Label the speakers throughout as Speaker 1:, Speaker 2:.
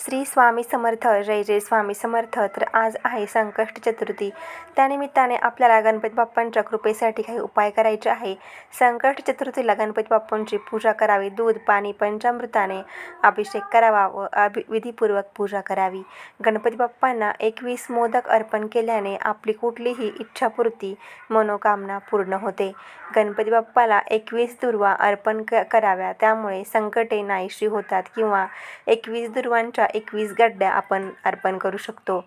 Speaker 1: श्री स्वामी समर्थ जय जय स्वामी समर्थ. तर आज आहे संकष्ट चतुर्थी. त्यानिमित्ताने आपल्याला गणपती बाप्पांच्या कृपेसाठी काही उपाय करायचे आहे. संकष्ट चतुर्थीला गणपती बाप्पांची पूजा करावी. दूध पाणी पंचामृताने अभिषेक करावा व अभि विधीपूर्वक पूजा करावी. गणपती बाप्पांना एकवीस मोदक अर्पण केल्याने आपली कुठलीही इच्छापूर्ती मनोकामना पूर्ण होते. गणपती बाप्पाला एकवीस दुर्वा अर्पण क कराव्या. त्यामुळे संकटे नाहीशी होतात किंवा एकवीस दुर्वांच्या एकवीस गड्ड्या आपण अर्पण करू शकतो.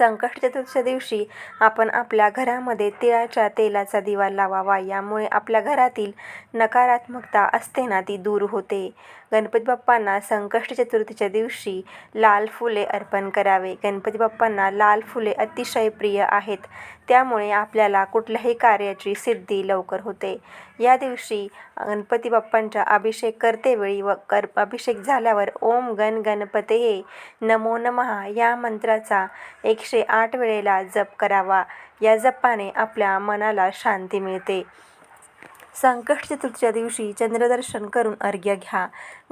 Speaker 1: संकट चतुर्थीच्या दिवशी आपण आपल्या घरामध्ये तिळाच्या तेलाचा दिवा लावावा. यामुळे आपल्या घरातील नकारात्मकता असते ना ती दूर होते. गणपती बाप्पांना संकष्ट चतुर्थीच्या दिवशी लाल फुले अर्पण करावे. गणपती बाप्पांना लाल फुले अतिशय प्रिय आहेत. त्यामुळे आपल्याला कुठल्याही कार्याची सिद्धी लवकर होते. या दिवशी गणपती बाप्पांचा अभिषेक करतेवेळी व कर अभिषेक झाल्यावर ओम गण गणपते नमो नमः या मंत्राचा एकशे आठ वेळेला जप करावा. या जपाने आपल्या मनाला शांती मिळते. संकट चतुर्थीच्या दिवशी चंद्रदर्शन करून अर्घ्य घ्या.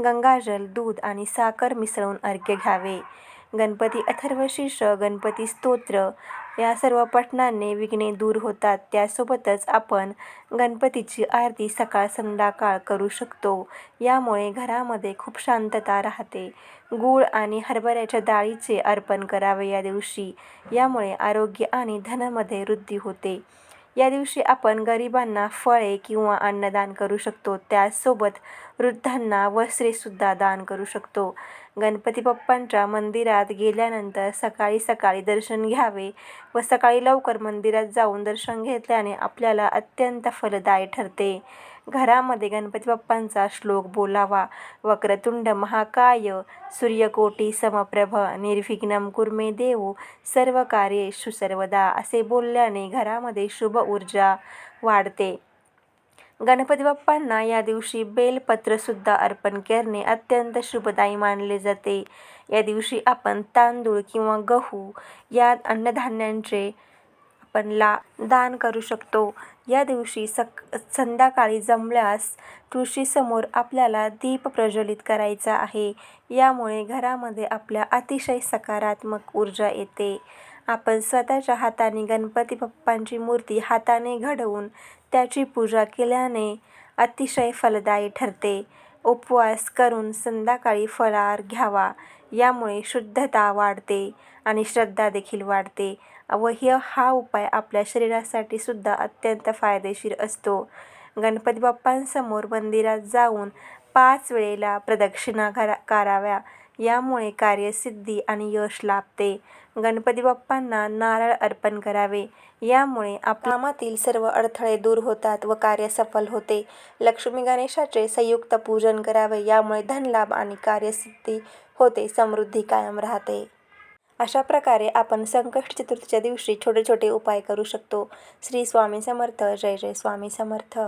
Speaker 1: गंगाजल दूध आणि साखर मिसळून अर्घ्य घ्यावे. गणपती अथर्वशीर्ष गणपती स्तोत्र या सर्व पठणांनी विघ्ने दूर होतात. त्यासोबतच आपण गणपतीची आरती सकाळ संध्याकाळ करू शकतो. यामुळे घरामध्ये खूप शांतता राहते. गूळ आणि हरभऱ्याच्या डाळीचे अर्पण करावे या दिवशी. यामुळे आरोग्य आणि धनामध्ये वृद्धी होते. या दिवशी आपण गरिबांना फळे किंवा अन्नदान करू शकतो. त्याचसोबत वृद्धांना वस्त्रेसुद्धा दान करू शकतो. गणपती बाप्पांच्या मंदिरात गेल्यानंतर सकाळी सकाळी दर्शन घ्यावे व सकाळी लवकर मंदिरात जाऊन दर्शन घेतल्याने आपल्याला अत्यंत फलदायी ठरते. घरामध्ये गणपती बाप्पांचा श्लोक बोलावा. वक्रतुंड महाकाय सूर्यकोटी समप्रभ निर्विघ्नम कुर्मे देव सर्व कार्ये सर्वदा असे बोलल्याने घरामध्ये शुभ ऊर्जा वाढते. गणपती बाप्पांना या दिवशी बेलपत्रसुद्धा अर्पण करणे अत्यंत शुभदायी मानले जाते. या दिवशी आपण तांदूळ किंवा गहू या अन्नधान्यांचे आपण ला दान करू शकतो. या दिवशी सक संध्याकाळी जमल्यास तुळशीसमोर आपल्याला दीप प्रज्वलित करायचा आहे. यामुळे घरामध्ये आपल्या अतिशय सकारात्मक ऊर्जा येते. आपण स्वतःच्या हाताने गणपती बाप्पांची मूर्ती हाताने घडवून त्याची पूजा केल्याने अतिशय फलदायी ठरते. उपवास करून संध्याकाळी फळाहार घ्यावा. यामुळे शुद्धता वाढते आणि श्रद्धा देखील वाढते. व ह्य हा उपाय आपल्या शरीरासाठी सुद्धा अत्यंत फायदेशीर असतो. गणपती बाप्पांसमोर मंदिरात जाऊन पाच वेळेला प्रदक्षिणा करा कराव्या. यामुळे कार्यसिद्धी आणि यश लाभते. गणपती बाप्पांना नारळ अर्पण करावे. यामुळे कामातील सर्व अडथळे दूर होतात व कार्य सफल होते. लक्ष्मी गणेशाचे संयुक्त पूजन करावे. यामुळे धनलाभ आणि कार्यसिद्धी होते. समृद्धी कायम राहते. अशा प्रकारे आपण संकष्ट चतुर्थीच्या दिवशी छोटे छोटे उपाय करू शकतो. श्री स्वामी समर्थ. जय जय स्वामी समर्थ.